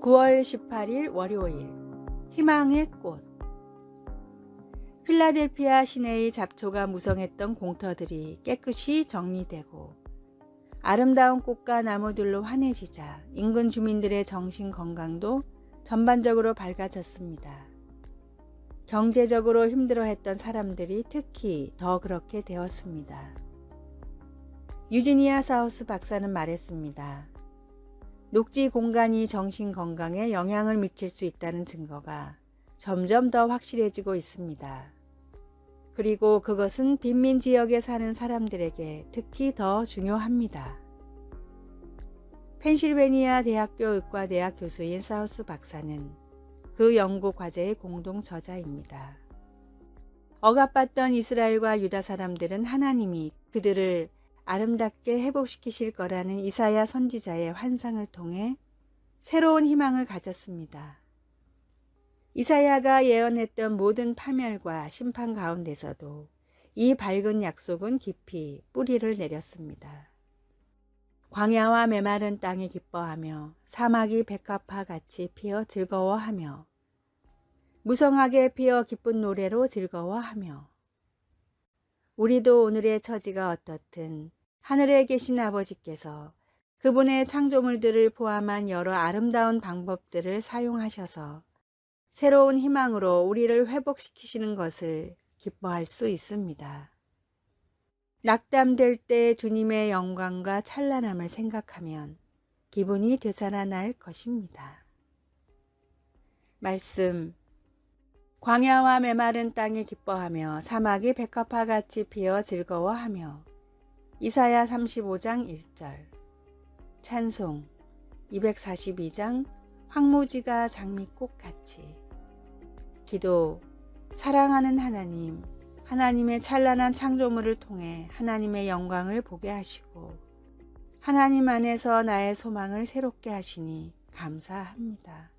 9월 18일 월요일 희망의 꽃 필라델피아 시내의 잡초가 무성했던 공터들이 깨끗이 정리되고 아름다운 꽃과 나무들로 환해지자 인근 주민들의 정신 건강도 전반적으로 밝아졌습니다. 경제적으로 힘들어했던 사람들이 특히 더 그렇게 되었습니다. 유지니아 사우스 박사는 말했습니다. 녹지 공간이 정신 건강에 영향을 미칠 수 있다는 증거가 점점 더 확실해지고 있습니다. 그리고 그것은 빈민 지역에 사는 사람들에게 특히 더 중요합니다. 펜실베니아 대학교 의과대학 교수인 사우스 박사는 그 연구 과제의 공동 저자입니다. 억압받던 이스라엘과 유다 사람들은 하나님이 그들을 아름답게 회복시키실 거라는 이사야 선지자의 환상을 통해 새로운 희망을 가졌습니다. 이사야가 예언했던 모든 파멸과 심판 가운데서도 이 밝은 약속은 깊이 뿌리를 내렸습니다. 광야와 메마른 땅이 기뻐하며 사막이 백합화 같이 피어 즐거워하며 무성하게 피어 기쁜 노래로 즐거워하며 우리도 오늘의 처지가 어떻든 하늘에 계신 아버지께서 그분의 창조물들을 포함한 여러 아름다운 방법들을 사용하셔서 새로운 희망으로 우리를 회복시키시는 것을 기뻐할 수 있습니다. 낙담될 때 주님의 영광과 찬란함을 생각하면 기분이 되살아날 것입니다. 말씀 광야와 메마른 땅이 기뻐하며 사막이 백합화 같이 피어 즐거워하며. 이사야 35장 1절. 찬송 242장 황무지가 장미꽃 같이. 기도 사랑하는 하나님 하나님의 찬란한 창조물을 통해 하나님의 영광을 보게 하시고 하나님 안에서 나의 소망을 새롭게 하시니 감사합니다.